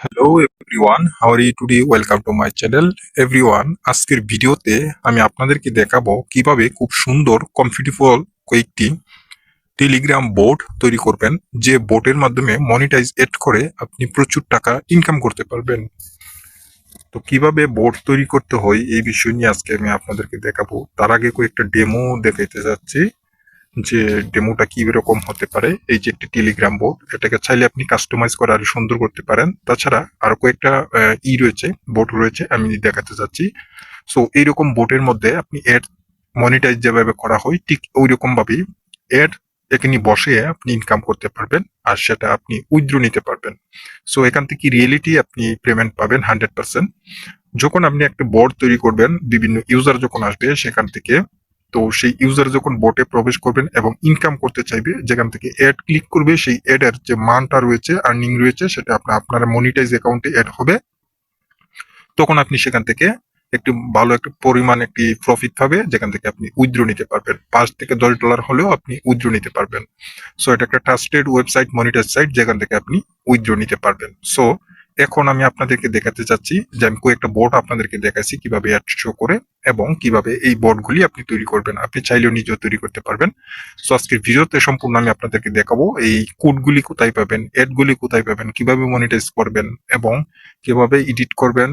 Hello everyone how are you today welcome to my channel everyone আজকের ভিডিওতে আমি আপনাদেরকে দেখাবো কীভাবে খুব সুন্দর কমফর্টেবল কয়েকটি টেলিগ্রাম বোর্ড তৈরি করবেন। যে বোর্ডের মাধ্যমে মনিটাইজ এড করে আপনি প্রচুর টাকা ইনকাম করতে পারবেন। তো কীভাবে বোর্ড তৈরি করতে হয় এই বিষয় নিয়ে আজকে আমি আপনাদেরকে দেখাবো। তার আগে কয়েকটা ডেমো দেখাইতে যাচ্ছি। যে ডেমোটা কি রকম হতে পারে, এই যে একটি টেলিগ্রাম বোর্ড, এটাকে চাইলে আপনি কাস্টমাইজ করে আরও সুন্দর করতে পারেন। তাছাড়া আরও কয়েকটা ই রয়েছে বোর্ড রয়েছে, আমি দেখাতে যাচ্ছি সো এইরকম বোর্ডের মধ্যে আপনি এড মনিটাইজ যেভাবে করা হয়, ঠিক ওই রকম ভাবেই এড এখানে বসে আপনি ইনকাম করতে পারবেন, আর সেটা আপনি উইথড্র নিতে পারবেন। সো এখান থেকে রিয়েলিটি আপনি পেমেন্ট পাবেন হান্ড্রেড পার্সেন্ট যখন আপনি একটা বোর্ড তৈরি করবেন, বিভিন্ন ইউজার যখন আসবে সেখান থেকে তো সেই ইউজার যখন বোটে প্রবেশ করবেন এবং ইনকাম করতে চাইবে, যেখান থেকে অ্যাড ক্লিক করবে, সেই অ্যাড এর যে মানটা রয়েছে আর্নিং রয়েছে, সেটা আপনার আপনার মনিটাইজ অ্যাকাউন্টে অ্যাড হবে। তখন আপনি সেখান থেকে একটু ভালো একটা পরিমাণ একটি প্রফিট পাবে, যেখান থেকে আপনি উইথড্র নিতে পারবেন। পাঁচ থেকে দশ ডলার হলেও আপনি উইথড্র নিতে পারবেন। সো এটা একটা ট্রাস্টেড ওয়েবসাইট মনিটাইজ সাইট যেখান থেকে আপনি উইথড্র নিতে পারবেন। সো এখন আমি আপনাদেরকে দেখাতে চাচ্ছি যে আমি কয়েকটা বোর্ড আপনাদেরকে দেখাচ্ছি কীভাবে অ্যাড শো করে এবং কীভাবে এই বোর্ডগুলি আপনি তৈরি করবেন। আপনি চাইলেও নিজেও তৈরি করতে পারবেন। সো আজকের ভিডিওতে সম্পূর্ণ আমি আপনাদেরকে দেখাবো এই কোডগুলি কোথায় পাবেন অ্যাডগুলি কোথায় পাবেন, কীভাবে মনিটাইজ করবেন এবং কীভাবে এডিট করবেন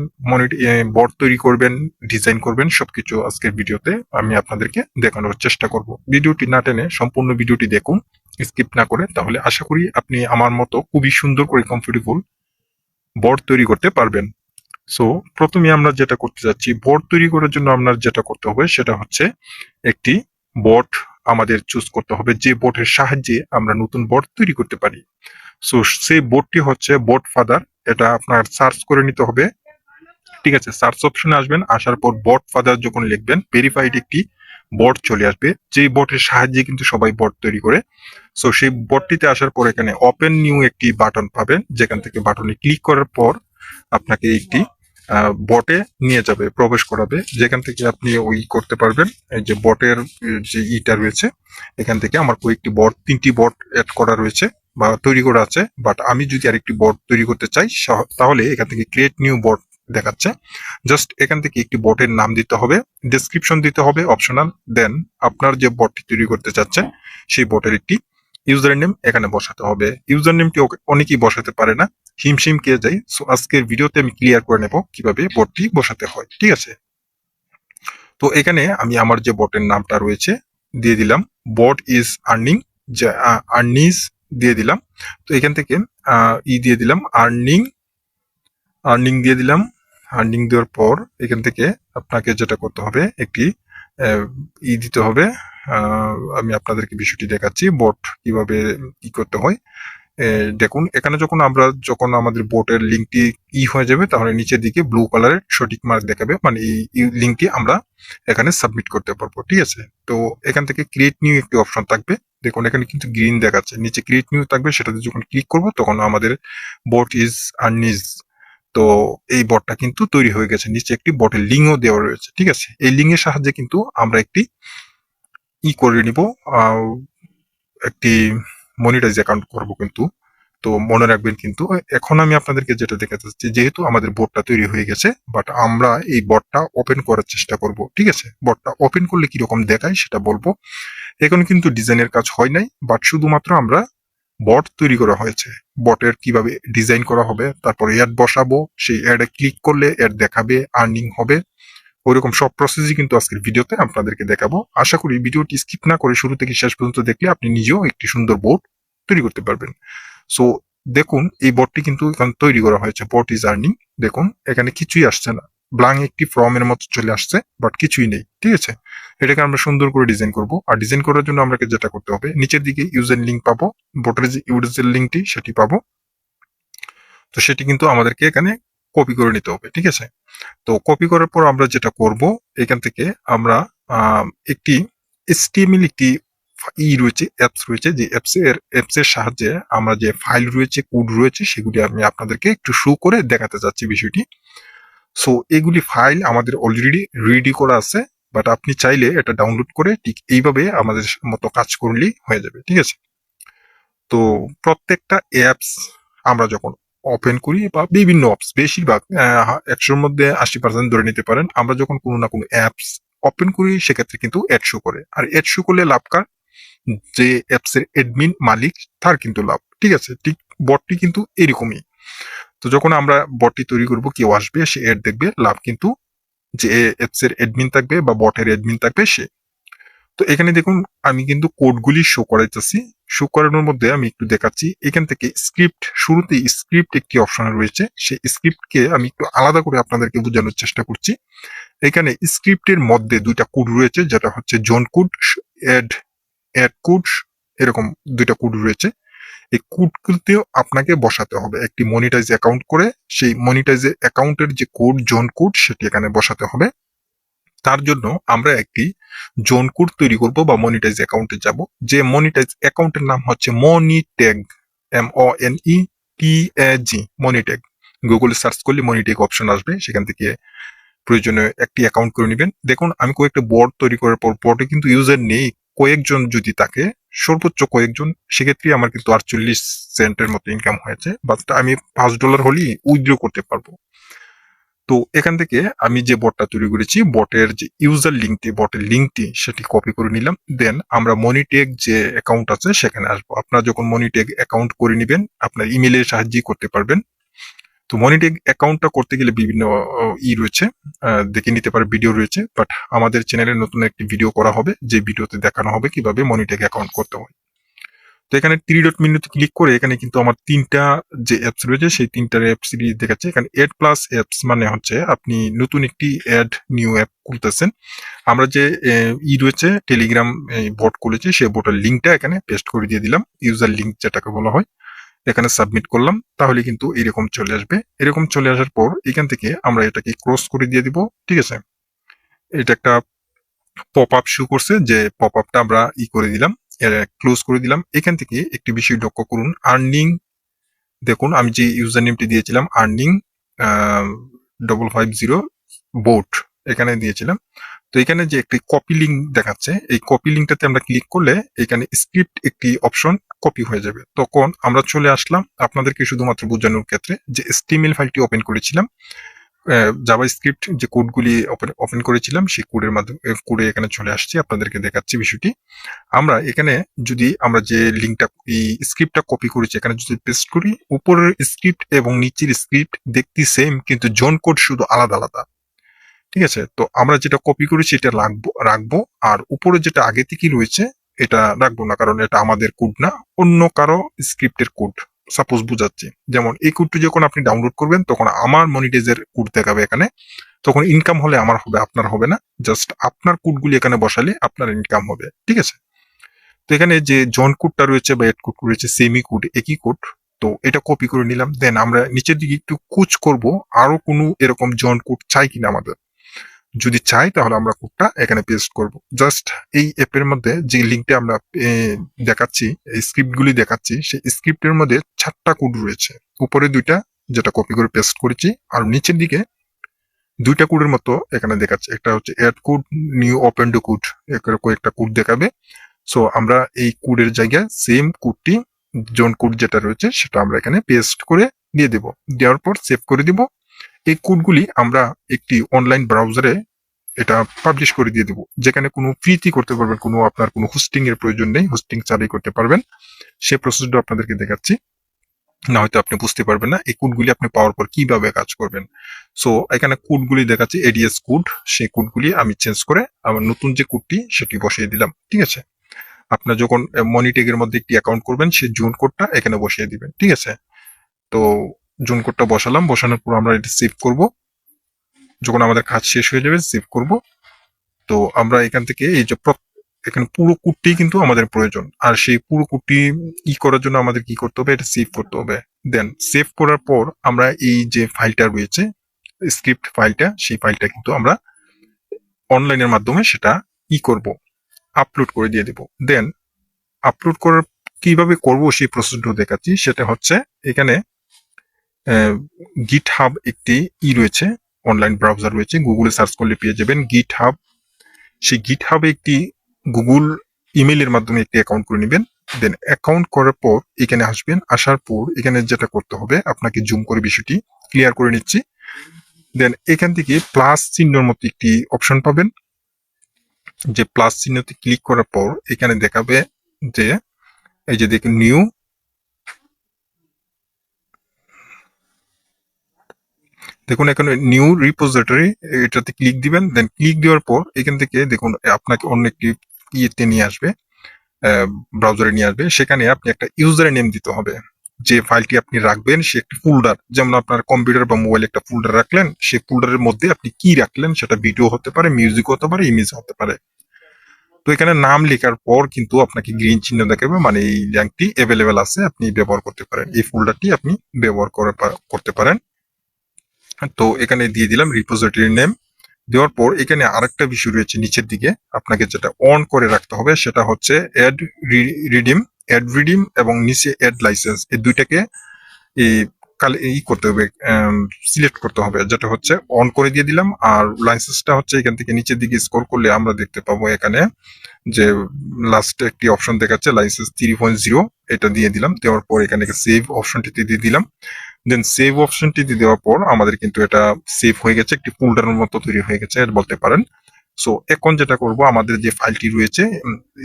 বোর্ড তৈরি করবেন ডিজাইন করবেন, সবকিছু আজকের ভিডিওতে আমি আপনাদেরকে দেখানোর চেষ্টা করব। ভিডিওটি না টেনে সম্পূর্ণ ভিডিওটি দেখুন স্কিপ না করে, তাহলে আশা করি আপনি আমার মতো খুবই সুন্দর করে কমফোর্টেবল বোর্ড তৈরি করতে পারবেন। সো প্রথমে আমরা যেটা করতে যাচ্ছি বোর্ড তৈরি করার জন্য আপনার যেটা করতে হবে, সেটা হচ্ছে একটি বোর্ড আমাদের চুজ করতে হবে, যে বোর্ডের সাহায্যে আমরা নতুন বোর্ড তৈরি করতে পারি। সো সেই বোর্ডটি হচ্ছে বোর্ড ফাদার এটা আপনার সার্চ করে নিতে হবে। ঠিক আছে সার্চ অপশনে আসবেন, আসার পর বোর্ড ফাদার যখন লিখবেন ভেরিফাইড একটি বোর্ড চলে আসবে। যেই বোর্ডের সাহায্যে কিন্তু সবাই বট তৈরি করে। সো সেই বোর্ডটিতে আসার পর এখানে ওপেন নিউ একটি বাটন পাবেন। যেখান থেকে বাটনে ক্লিক করার পর আপনাকে একটি বটে নিয়ে যাবে, প্রবেশ করাবে। যেখান থেকে আপনি ওই করতে পারবেন। এই যে বটের যে ইটা রয়েছে, এখান থেকে আমার কয়েকটি বট তিনটি বট অ্যাড করা রয়েছে বা তৈরি করা আছে। বাট আমি যদি আরেকটি বট তৈরি করতে চাই তাহলে এখান থেকে ক্রিয়েট নিউ বট দেখাচ্ছে। জাস্ট এখান থেকে একটি বটের নাম দিতে হবে ডেসক্রিপশন দিতে হবে অপশনাল দেন আপনার যে বটটি তৈরি করতে চাচ্ছেন সেই বটের একটি ইউজার নেম এখানে বসাতে হবে। ইউজার নেমটি অনেকেই বসাতে পারে না হিমশিম কে যায়। সো আজকের ভিডিওতে আমি ক্লিয়ার করে নেব কীভাবে বটটি বসাতে হয় ঠিক আছে? তো এখানে আমি আমার যে বটের নামটা রয়েছে দিয়ে দিলাম। বট ইজ আর্নিং যে আর্নিজ দিয়ে দিলাম। তো এখান থেকে আহ, ই দিয়ে দিলাম আর্নিং আর্নিং দিয়ে দিলাম। আর্নিং দেওয়ার পর এখান থেকে আপনাকে যেটা করতে হবে, একটি ই দিতে হবে। আমি আপনাদেরকে বিষয়টি দেখাচ্ছি বট কীভাবে কি করতে হয়। দেখুন, এখানে যখন আমরা, যখন আমাদের বোটের লিঙ্কটি ই হয়ে যাবে, তাহলে নিচের দিকে ব্লু কালারের সঠিক মার্ক দেখাবে মানে এই লিঙ্কটি আমরা এখানে সাবমিট করতে পারব, ঠিক আছে? তো এখান থেকে ক্রিয়েট নিউ একটি অপশন থাকবে। দেখুন, এখানে কিন্তু গ্রিন দেখাচ্ছে। নিচে ক্রিয়েট নিউ থাকবে, সেটাতে যখন ক্লিক করব, তখন আমাদের বোট ইজ আর্নিজ তো এই বটটা কিন্তু তৈরি হয়ে গেছে। নিচে একটি বটের লিঙ্কও দেওয়া রয়েছে, ঠিক আছে? এই লিঙ্কের সাহায্যে কিন্তু আমরা একটি ই করে নিব একটি মনিটাইজ অ্যাকাউন্ট করব কিন্তু। তো মনে রাখবেন কিন্তু, এখন আমি আপনাদেরকে যেটা দেখাতে চাচ্ছি, যেহেতু আমাদের বোর্ডটা তৈরি হয়ে গেছে বাট আমরা এই বটটা ওপেন করার চেষ্টা করব, ঠিক আছে? বটটা ওপেন করলে কীরকম দেখায় সেটা বলব। এখন কিন্তু ডিজাইনের কাজ হয় নাই বাট শুধুমাত্র আমরা বট তৈরি করা হয়েছে। বটের কীভাবে ডিজাইন করা হবে, তারপর অ্যাড বসাবো, সেই অ্যাডে ক্লিক করলে অ্যাড দেখাবে আর্নিং হবে। ওইরকম সব প্রসেসই কিন্তু আজকের ভিডিওতে আপনাদেরকে দেখাবো। আশা করি ভিডিওটি স্কিপ না করে শুরু থেকে শেষ পর্যন্ত দেখলে আপনি নিজেও একটি সুন্দর বোর্ড তৈরি করতে পারবেন। সো দেখুন, এই বোর্ডটি কিন্তু এখানে তৈরি করা হয়েছে বট ইজ আর্নিং দেখুন, এখানে কিছুই আসছে না। ব্লাং একটি ফর্মের মতো চলে আসছে বাট কিছুই নেই, ঠিক আছে? এটাকে আমরা সুন্দর করে ডিজাইন করব, আর ডিজাইন করার জন্য আমরা যেটা করতে হবে, নিচের দিকে ইউজার লিঙ্ক পাবো বোর্ডের যে ইউজার লিঙ্কটি সেটি পাবো। তো সেটি কিন্তু আমাদেরকে এখানে কপি করে নিতে হবে, ঠিক আছে? তো কপি করার পর আমরা যেটা করব, এখান থেকে আমরা একটি এসটিএমএল একটি ই রয়েছে অ্যাপস রয়েছে, যে অ্যাপস এর অ্যাপস এর সাহায্যে আমরা যে ফাইল রয়েছে কোড রয়েছে, সেগুলি আমি আপনাদেরকে একটু শো করে দেখাতে চাচ্ছি বিষয়টি। সো এগুলি ফাইল আমাদের অলরেডি রেডি করা আছে বাট আপনি চাইলে এটা ডাউনলোড করে ঠিক এইভাবে আমাদের মতো কাজ করলেই হয়ে যাবে, ঠিক আছে? তো, প্রত্যেকটা অ্যাপস আমরা যখন ওপেন করি বা বিভিন্ন অ্যাপস বেশিরভাগ একশোর মধ্যে আশি পার্সেন্ট ধরে নিতে পারেন, আমরা যখন কোনো না কোনো অ্যাপস ওপেন করি, সেক্ষেত্রে কিন্তু অ্যাড শো করে। আর অ্যাড শো করলে লাভ কার? যে অ্যাপস এর এডমিন মালিক, তার কিন্তু লাভ, ঠিক আছে? ঠিক বটটি কিন্তু এরকমই। তো যখন আমরা বটটি তৈরি করব, কেউ আসবে, সে অ্যাড দেখবে, লাভ কিন্তু যে অ্যাপস এর এডমিন থাকবে বা বটের এডমিন থাকবে সে। তো এখানে দেখুন, আমি কিন্তু কোডগুলি শো করাইতেছি। শো করানোর মধ্যে আমি একটু দেখাচ্ছি। এখান থেকে স্ক্রিপ্ট শুরুতেই স্ক্রিপ্ট একটি অপশন রয়েছে। সেই স্ক্রিপ্টকে আমি একটু আলাদা করে আপনাদেরকে বোঝানোর চেষ্টা করছি। এখানে স্ক্রিপ্টের মধ্যে দুইটা কোড রয়েছে, যেটা হচ্ছে zone code add add code এরকম দুইটা কোড রয়েছে। এই কোডগুলোতেও আপনাকে বসাতে হবে। একটি মনিটাইজ অ্যাকাউন্ট করে সেই মনিটাইজ অ্যাকাউন্টের যে কোড জোন কোড সেটি এখানে বসাতে হবে। তার জন্য আমরা একটি জোন কোড তৈরি করব বা মনিটাইজ অ্যাকাউন্টে যাব। যে মনিটাইজ অ্যাকাউন্টের নাম হচ্ছে Monetag M O N E T A G Monetag গুগলে সার্চ করলে মনিট্যাগ অপশন আসবে, সেখান থেকে প্রয়োজনীয় একটি অ্যাকাউন্ট করে নেবেন। দেখুন, আমি কয়েকটা বোর্ড তৈরি করার পর বোর্ডে কিন্তু ইউজার নেই। কয়েকজন যদি থাকে সর্বোচ্চ কয়েকজন সেক্ষেত্রে আমার কিন্তু আটচল্লিশ সেন্টের মতো ইনকাম হয়েছে বাট আমি পাঁচ ডলার হলেই উইথড্র করতে পারব। তো এখান থেকে আমি যে বটটা তৈরি করেছি বটের যে ইউজার লিঙ্কটি বটের লিঙ্কটি সেটি কপি করে নিলাম। দেন আমরা মনিটেক যে অ্যাকাউন্ট আছে, সেখানে আসব। আপনারা যখন মনিটেক অ্যাকাউন্ট করে নেবেন, আপনার ইমেলের সাহায্যে করতে পারবেন। তো মনিটেক অ্যাকাউন্টটা করতে গেলে বিভিন্ন ই রয়েছে। দেখে নিতে পারে ভিডিও রয়েছে। বাট আমাদের চ্যানেলে নতুন একটি ভিডিও করা হবে, যে ভিডিওতে দেখানো হবে কীভাবে মনিটেক অ্যাকাউন্ট করতে হয়। তো এখানে থ্রি ডট মেনুতে ক্লিক করে এখানে কিন্তু আমার তিনটা যে অ্যাপস রয়েছে, সেই তিনটার অ্যাপস দেখাচ্ছে। এখানে এড প্লাস অ্যাপস মানে হচ্ছে আপনি নতুন একটি অ্যাড নিউ অ্যাপ খুলতেছেন। আমরা যে ই রয়েছে টেলিগ্রাম বোট খুলেছি সেই বোটের লিঙ্কটা এখানে পেস্ট করে দিয়ে দিলাম। ইউজার লিঙ্ক যেটাকে বলা হয়। এখানে সাবমিট করলাম, তাহলে কিন্তু এরকম চলে আসবে। এরকম চলে আসার পর এখান থেকে আমরা এটাকে ক্রস করে দিয়ে দিব, ঠিক আছে? এটা একটা পপ আপ শু করছে, যে পপ আপটা আমরা ই করে দিলাম ক্লোজ করে দিলাম। এখান থেকে একটি বিষয় লক্ষ্য করুন আর্নিং দেখুন আমি যে ইউজার নেমটি দিয়েছিলাম earning double five zero bot এখানে দিয়েছিলাম। তো এখানে যে একটি কপি লিঙ্ক দেখাচ্ছে, এই কপি লিঙ্কটাতে আমরা ক্লিক করলে এখানে স্ক্রিপ্ট একটি অপশন কপি হয়ে যাবে। তখন আমরা চলে আসলাম আপনাদেরকে শুধুমাত্র বোঝানোর ক্ষেত্রে যে স্টিমেল ফাইলটি ওপেন করেছিলাম জাভা স্ক্রিপ্ট যে কোডগুলি ওপেন করেছিলাম, সেই কোডের মাধ্যমে কোডে এখানে চলে আসছি, আপনাদেরকে দেখাচ্ছি বিষয়টি। আমরা এখানে যদি আমরা যে লিঙ্কটা এই স্ক্রিপ্টটা কপি করেছি, এখানে যদি পেস্ট করি, উপরের স্ক্রিপ্ট এবং নিচের স্ক্রিপ্ট দেখতে সেম কিন্তু জোন কোড শুধু আলাদা আলাদা। ঠিক আছে? তো আমরা যেটা কপি করেছি এটা রাখব রাখব। আর উপরে যেটা আগে থেকেই রয়েছে, এটা রাখব না, কারণ এটা আমাদের কোড না। অন্য কারও স্ক্রিপ্টের কোড সাপোজ বুঝাচ্ছি। যেমন এই কোডটি যখন আপনি ডাউনলোড করবেন, তখন আমার মনিটাইজের কোড দেখাবে এখানে। তখন ইনকাম হলে আমার হবে, আপনার হবে না। জাস্ট আপনার কোডগুলি এখানে বসালে আপনার ইনকাম হবে, ঠিক আছে? তো এখানে যে জন কোডটা রয়েছে বা এড কোড রয়েছে সেমি কোড একই কোড তো এটা কপি করে নিলাম। দেন আমরা নিচের দিকে একটু কুচ করব, আরও কোনো এরকম জন কোড চাই কিনা আমাদের। যদি চাই, তাহলে আমরা কোডটা এখানে পেস্ট করব। জাস্ট এই অ্যাপের মধ্যে যে লিঙ্কটা আমরা দেখাচ্ছি স্ক্রিপ্টগুলি দেখাচ্ছি, সেই স্ক্রিপ্টের মধ্যে চারটা কোড রয়েছে। উপরে দুইটা, যেটা কপি করে পেস্ট করেছি, আর নিচের দিকে দুইটা কোডের মতো এখানে দেখাচ্ছে। একটা হচ্ছে add code new open to code কয়েকটা কোড দেখাবে। সো আমরা এই কোডের জায়গায় সেম কোডটি জোন কোড যেটা রয়েছে, সেটা আমরা এখানে পেস্ট করে দিয়ে দেব। দেওয়ার পর সেভ করে দিব। এই কোডগুলি আমরা একটি অনলাইন ব্রাউজারে এটা পাবলিশ করে দিয়ে দেবো। যেখানে কোনো ফ্রিতে করতে পারবেন, কোনো আপনার কোনো হোস্টিং এর প্রয়োজন নেই হোস্টিং চালাই করতে পারবেন। সে প্রসেসটা আপনাদেরকে দেখাচ্ছি। না হয়তো আপনি বুঝতে পারবেন না এই কোডগুলি আপনি পাওয়ার পর কীভাবে কাজ করবেন। সো এখানে কোডগুলি দেখাচ্ছি এডিএস কোড সেই কোডগুলি আমি চেঞ্জ করে আমার নতুন যে কোডটি, সেটি বসিয়ে দিলাম, ঠিক আছে? আপনার যখন মনিটেগের মধ্যে একটি অ্যাকাউন্ট করবেন সেই জুন কোডটা এখানে বসিয়ে দিবেন, ঠিক আছে? তো জোন কোডটা বসালাম, বসানোর পর আমরা এটা সেভ করব। যখন আমাদের কাজ শেষ হয়ে যাবে সেভ করব। তো আমরা এখান থেকে এই যে এখানে পুরো কোডটি কিন্তু আমাদের প্রয়োজন। আর সেই পুরো কোডটি ই করার জন্য আমাদের কি করতে হবে? এটা সেভ করতে হবে। দেন সেভ করার পর আমরা এই যে ফাইলটা রয়েছে স্ক্রিপ্ট ফাইলটা সেই ফাইলটা কিন্তু আমরা অনলাইনের মাধ্যমে সেটা ই করব। আপলোড করে দিয়ে দেব। দেন আপলোড করার, কীভাবে করব সেই প্রসেসটা দেখাচ্ছি। সেটা হচ্ছে এখানে গিট হাব একটি ই রয়েছে অনলাইন ব্রাউজার রয়েছে গুগলে সার্চ করলে পেয়ে যাবেন গিট হাব সেই গিট হাবে একটি গুগল ইমেলের মাধ্যমে একটি অ্যাকাউন্ট করে নেবেন। দেন অ্যাকাউন্ট করার পর এখানে আসবেন, আসার পর এখানে যেটা করতে হবে, আপনাকে জুম করে বিষয়টি ক্লিয়ার করে নিচ্ছি। দেন এখান থেকে প্লাস চিহ্নর মতো একটি অপশন পাবেন। যে প্লাস চিহ্নতে ক্লিক করার পর এখানে দেখাবে যে, এই যে দেখুন নিউ দেখুন, এখানে নিউ রিপোজিটরি এটাতে ক্লিক দিবেন দেন ক্লিক দেওয়ার পর এখান থেকে দেখুন, আপনাকে অন্য একটি ইয়েতে নিয়ে আসবে ব্রাউজারে নিয়ে আসবে। সেখানে আপনি একটা ইউজার নেম দিতে হবে। যে ফাইলটি আপনি রাখবেন, সে একটি ফোল্ডার যেমন আপনার কম্পিউটার বা মোবাইল একটা ফোল্ডার রাখলেন, সেই ফোল্ডারের মধ্যে আপনি কি রাখলেন, সেটা ভিডিও হতে পারে মিউজিক হতে পারে ইমেজ হতে পারে। তো এখানে নাম লেখার পর কিন্তু আপনাকে গ্রিন চিহ্ন দেখাবে মানে এই ল্যাঙ্কটি অ্যাভেলেবেল আছে, আপনি ব্যবহার করতে পারেন। এই ফোল্ডারটি আপনি ব্যবহার করে, করতে পারেন। তো এখানে দিয়ে দিলাম রিপোজিটরি নেম দেওয়ার পর এখানে আরেকটা বিষয় রয়েছে নিচের দিকে। আপনাকে যেটা অন করে রাখতে হবে সেটা হচ্ছে অ্যাড রিডিম অ্যাড রিডিম এবং নিচে অ্যাড লাইসেন্স এই দুইটাকে ই করতে হবে সিলেক্ট করতে হবে। যেটা হচ্ছে অন করে দিয়ে দিলাম আর লাইসেন্সটা হচ্ছে এখান থেকে নিচের দিকে স্কোর করলে আমরা দেখতে পাবো এখানে যে লাস্টে একটি অপশন দেখাচ্ছে লাইসেন্স থ্রি পয়েন্ট জিরো এটা দিয়ে দিলাম। দেওয়ার পর এখানে সেভ অপশনটিতে দিয়ে দিলাম। দেন সেভ অপশনটিতে দেওয়ার পর আমাদের কিন্তু এটা সেভ হয়ে গেছে, একটি ফোল্ডারের মতো তৈরি হয়ে গেছে বলতে পারেন। সো এখন যেটা করব, আমাদের যে ফাইলটি রয়েছে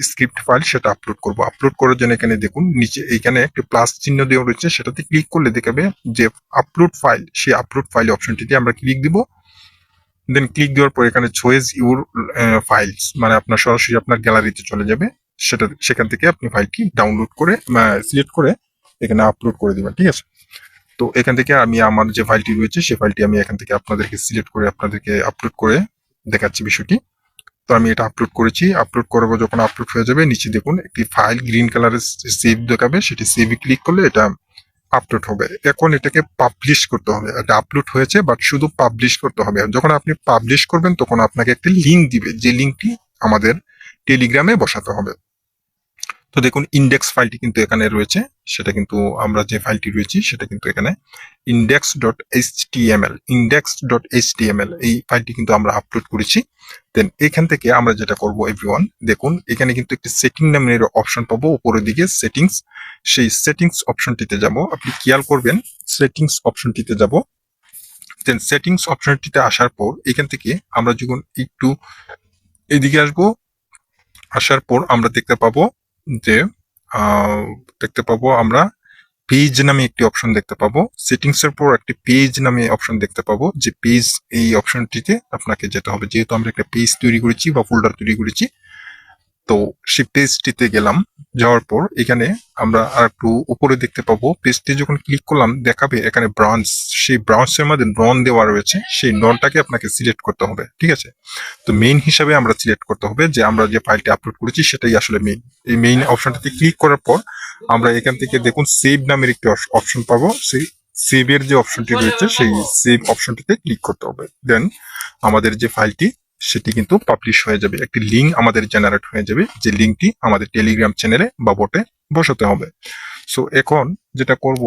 স্ক্রিপ্ট ফাইল সেটা আপলোড করব। আপলোড করার জন্য এখানে দেখুন, নিচে এখানে একটি প্লাস চিহ্ন দেওয়া রয়েছে, সেটাতে ক্লিক করলে দেখাবে যে আপলোড ফাইল সেই আপলোড ফাইল অপশনটিতে আমরা ক্লিক দিব। দেন ক্লিক দেওয়ার পর এখানে চয়েস ইউর ফাইলস মানে আপনার সরাসরি আপনার গ্যালারিতে চলে যাবে। সেটা, সেখান থেকে আপনি ফাইলটি ডাউনলোড করে সিলেক্ট করে এখানে আপলোড করে দেবেন, ঠিক আছে? তো এখান থেকে আমি আমার যে ফাইলটি রয়েছে সেই ফাইলটি আমি এখান থেকে আপনাদেরকে সিলেক্ট করে আপনাদেরকে আপলোড করে দেখাচ্ছি বিষয়টি। তো আমি এটা আপলোড করেছি। আপলোড করব যখন আপলোড হয়ে যাবে, নিচে দেখুন একটি ফাইল গ্রিন কালারের সেভ দেখাবে। সেটি সেভে ক্লিক করলে এটা আপলোড হবে। এখন এটাকে পাবলিশ করতে হবে। এটা আপলোড হয়েছে বাট শুধু পাবলিশ করতে হবে। যখন আপনি পাবলিশ করবেন, তখন আপনাকে একটি লিঙ্ক দিবে। যে লিঙ্কটি আমাদের টেলিগ্রামে বসাতে হবে। তো দেখুন ইন্ডেক্স ফাইলটি কিন্তু এখানে রয়েছে। সেটা কিন্তু আমরা যে ফাইলটি রয়েছে, সেটা কিন্তু এখানে index dot H TML index dot H TML এই ফাইলটি কিন্তু আমরা আপলোড করেছি। দেন এখান থেকে আমরা যেটা করব এভরিওয়ান দেখুন, এখানে কিন্তু একটি সেটিং নামের অপশন পাবো। উপরের দিকে সেটিংস সেই সেটিংস অপশনটিতে যাব। আপনি খেয়াল করবেন সেটিংস অপশনটিতে যাব। দেন সেটিংস অপশনটিতে আসার পর, এখান থেকে আমরা যখন একটু এদিকে আসব, আসার পর আমরা দেখতে পাবো যে দেখতে পাবো আমরা পেজ নামে একটি অপশন দেখতে পাবো। সেটিংস এর পর একটি পেজ নামে অপশন দেখতে পাবো, যে পেজ এই অপশনটিতে আপনাকে যেতে হবে। যেহেতু আমরা একটা পেজ তৈরি করেছি বা ফোল্ডার তৈরি করেছি তো সেই পেজটিতে গেলাম, যাওয়ার পর এখানে আমরা আর একটু উপরে দেখতে পাবো। পেজটি যখন ক্লিক করলাম, দেখাবে এখানে ব্রাঞ্চ সেই ব্রাউন্সের মধ্যে নন দেওয়া রয়েছে, সেই ননটাকে আপনাকে সিলেক্ট করতে হবে, ঠিক আছে? তো মেইন হিসাবে আমরা সিলেক্ট করতে হবে যে আমরা যে ফাইলটি আপলোড করেছি, সেটাই আসলে মেইন এই মেইন অপশনটাতে ক্লিক করার পর আমরা এখান থেকে দেখুন সেভ নামের একটি অপশন পাবো। সেই সেভের যে অপশনটি রয়েছে, সেই সেভ অপশনটিতে ক্লিক করতে হবে। দেন আমাদের যে ফাইলটি সেটি কিন্তু পাবলিশ হয়ে যাবে। একটি লিঙ্ক আমাদের জেনারেট হয়ে যাবে, যে লিঙ্কটি আমাদের টেলিগ্রাম চ্যানেলে বা বটে বসাতে হবে। সো এখন যেটা করব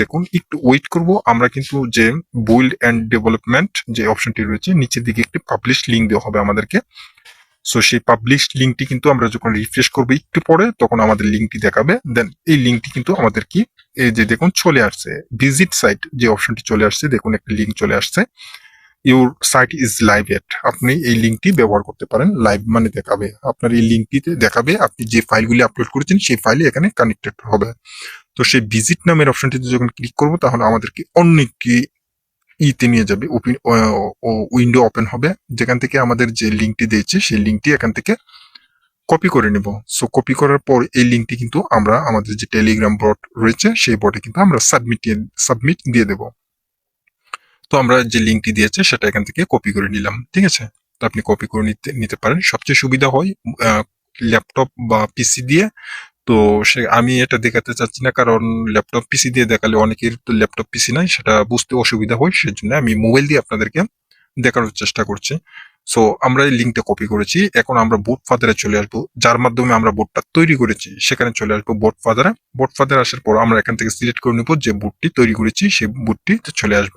দেখুন, একটু ওয়েট করব। আমরা কিন্তু যে বুইল্ড অ্যান্ড ডেভেলপমেন্ট যে অপশনটি রয়েছে, নিচের দিকে একটি পাবলিশ লিঙ্ক দেওয়া হবে আমাদেরকে। সো সেই পাবলিশ লিঙ্কটি কিন্তু আমরা যখন রিফ্রেশ করব একটু পরে, তখন আমাদের লিঙ্কটি দেখাবে। দেন এই লিঙ্কটি কিন্তু আমাদের কি, এই যে দেখুন, চলে আসছে। ভিজিট সাইট যে অপশনটি চলে আসছে, দেখুন, একটা লিঙ্ক চলে আসছে। Your site is live at আপনি এই লিঙ্কটি ব্যবহার করতে পারেন লাইভ মানে দেখাবে। আপনার এই লিঙ্কটিতে দেখাবে, আপনি যে ফাইলগুলি আপলোড করেছেন, সেই ফাইলে এখানে কানেক্টেড হবে। তো সেই ভিজিট নামের অপশনটিতে যখন ক্লিক করব, তাহলে আমাদেরকে অন্য একটি ইতে নিয়ে যাবে উইন্ডো ওপেন হবে। যেখান থেকে আমাদের যে লিঙ্কটি দিয়েছে, সেই লিঙ্কটি এখান থেকে কপি করে নেব। সো কপি করার পর এই লিঙ্কটি কিন্তু আমরা, আমাদের যে টেলিগ্রাম বট রয়েছে, সেই বটে কিন্তু আমরা সাবমিট সাবমিট দিয়ে দেব। তো আমরা যে লিঙ্কটি দিয়েছে সেটা এখান থেকে কপি করে নিলাম, ঠিক আছে? তো আপনি কপি করে নিতে নিতে পারেন। সবচেয়ে সুবিধা হয় ল্যাপটপ বা পিসি দিয়ে। তো সে, আমি এটা দেখাতে চাচ্ছি না, কারণ ল্যাপটপ পিসি দিয়ে দেখালে অনেকের তো ল্যাপটপ পিসি নাই, সেটা বুঝতে অসুবিধা হয়। সেজন্য আমি মোবাইল দিয়ে আপনাদেরকে দেখানোর চেষ্টা করছি। সো আমরা এই লিঙ্কটা কপি করেছি। এখন আমরা বোট ফাদারে চলে আসব। যার মাধ্যমে আমরা বোটটা তৈরি করেছি, সেখানে চলে আসব বোট ফাদারে বোট ফাদার আসার পর আমরা এখান থেকে সিলেক্ট করে নেব যে বুটটি তৈরি করেছি, সেই বুটটি চলে আসব।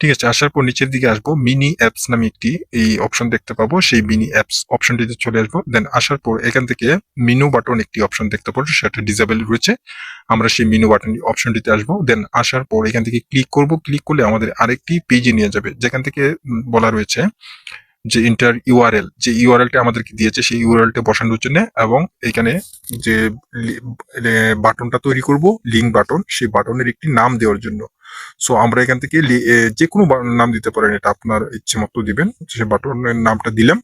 ঠিক আছে, আসার পর নিচের দিকে আসব। মিনি অ্যাপস নামে একটি এই অপশন দেখতে পাবো। সেই মিনি অ্যাপস অপশনটিতে চলে আসব। দেন আসার পর এখান থেকে মেনু বাটন একটি অপশন দেখতে পাবো, সেটা ডিসেবল রয়েছে। আমরা সেই মেনু বাটন অপশনটিতে আসব। দেন আসার পর এখান থেকে ক্লিক করব। ক্লিক করলে আমাদের আরেকটি পেজে নিয়ে যাবে। যেখান থেকে বলা রয়েছে যে ইন্টার ইউআরএল যে ইউআরএলটা আমাদেরকে দিয়েছে, সেই ইউআরএলটা বসানোর জন্য এবং এখানে যে বাটনটা তৈরি করব লিঙ্ক বাটন সেই বাটনের একটি নাম দেওয়ার জন্য। সো আমরা এখান থেকে যে কোনো নাম দিতে পারেন, এটা আপনার ইচ্ছে মতো দিবেন। সেই বাটনের নামটা দিলাম।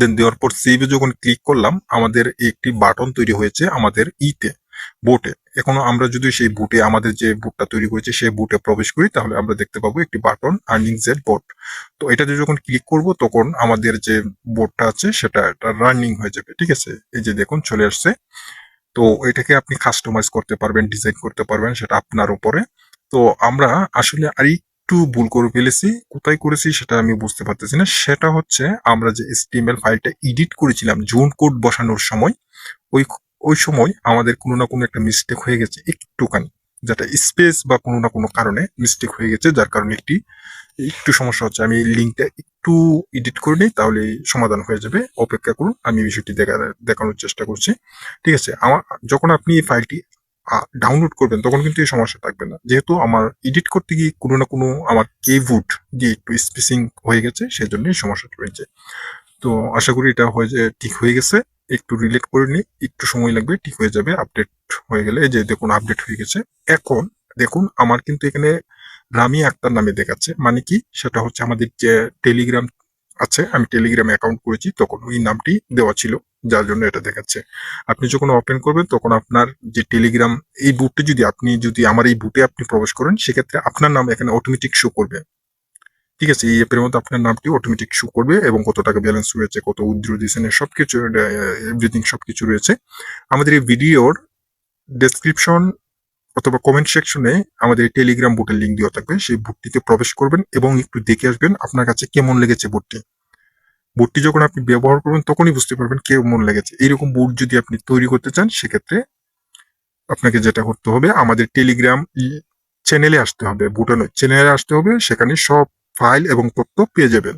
দেন দেওয়ার পর সেভে যখন ক্লিক করলাম, আমাদের একটি বাটন তৈরি হয়েছে আমাদের ইতে বোটে এখনও আমরা যদি সেই বুটে আমাদের যে বুটটা তৈরি করেছি, সেই বুটে প্রবেশ করি, তাহলে আমরা দেখতে পাবো একটি বাটন আর্নিং জেড বোট তো এটাতে যখন ক্লিক করব, তখন আমাদের যে বোটটা আছে, সেটা রানিং হয়ে যাবে, ঠিক আছে? এই যে দেখুন, চলে আসছে। তো এটাকে আপনি কাস্টমাইজ করতে পারবেন ডিজাইন করতে পারবেন, সেটা আপনার উপরে। তো আমরা আসলে আর একটু ভুল করে ফেলেছি। কোথায় করেছি সেটা আমি বুঝতে পারতেছি না। সেটা হচ্ছে আমরা যে এসটিএমএল ফাইলটা এডিট করেছিলাম, জোন কোড বসানোর সময়, ওই ওই সময় আমাদের কোনো না কোনো একটা মিস্টেক হয়ে গেছে একটুখানি যেটা স্পেস বা কোনো না কোনো কারণে মিস্টেক হয়ে গেছে, যার কারণে একটি, একটু সমস্যা হচ্ছে। আমি লিঙ্কটা একটু এডিট করে নিই, তাহলে সমাধান হয়ে যাবে। অপেক্ষা করুন, আমি বিষয়টি দেখা, দেখানোর চেষ্টা করছি। ঠিক আছে, আমার, যখন আপনি এই ফাইলটি ডাউনলোড করবেন, তখন কিন্তু এই সমস্যা থাকবে না। যেহেতু আমার এডিট করতে গিয়ে কোনো না কোনো আমার কেভুড দিয়ে একটু স্পেসিং হয়ে গেছে সেজন্য এই সমস্যাটা রয়েছে। তো আশা করি এটা হয়ে যে, ঠিক হয়ে গেছে। একটু রিলেট করে নিই, একটু সময় লাগবে, ঠিক হয়ে যাবে আপডেট হয়ে গেলে যে দেখুন আপডেট হয়ে গেছে। এখন দেখুন, আমার কিন্তু এখানে রামি আক্তার নামে দেখাচ্ছে মানে কি? সেটা হচ্ছে আমাদের যে টেলিগ্রাম আছে, আমি টেলিগ্রাম অ্যাকাউন্ট করেছি, তখন ওই নামটি দেওয়া ছিল, যার জন্য এটা দেখাচ্ছে। আপনি যখন ওপেন করবেন, তখন আপনার যে টেলিগ্রাম এই বুটে যদি আপনি, যদি আমার এই বুটে আপনি প্রবেশ করেন, সেক্ষেত্রে আপনার নাম এখানে অটোমেটিক শো করবে। ঠিক আছে, এই অ্যাপের মধ্যে আপনার নামটি অটোমেটিক শো করবে এবং কত টাকা ব্যালেন্স রয়েছে, কত উইথড্র দিয়েছেন সব কিছু এভরিথিং সবকিছু রয়েছে। আমাদের এই ভিডিওর ডেসক্রিপশন অথবা কমেন্ট সেকশনে আমাদের টেলিগ্রাম বুটের লিঙ্ক দেওয়া থাকবে, সেই বুটটিতে প্রবেশ করবেন এবং একটু দেখে আসবেন আপনার কাছে কেমন লেগেছে বুটটি বুটটি যখন আপনি ব্যবহার করবেন, তখনই বুঝতে পারবেন কেমন লেগেছে। এইরকম বুট যদি আপনি তৈরি করতে চান, সেক্ষেত্রে আপনাকে যেটা করতে হবে, আমাদের টেলিগ্রাম চ্যানেলে আসতে হবে বুটে নয় চ্যানেলে আসতে হবে, সেখানে সব ফাইল এবং তথ্য পেয়ে যাবেন।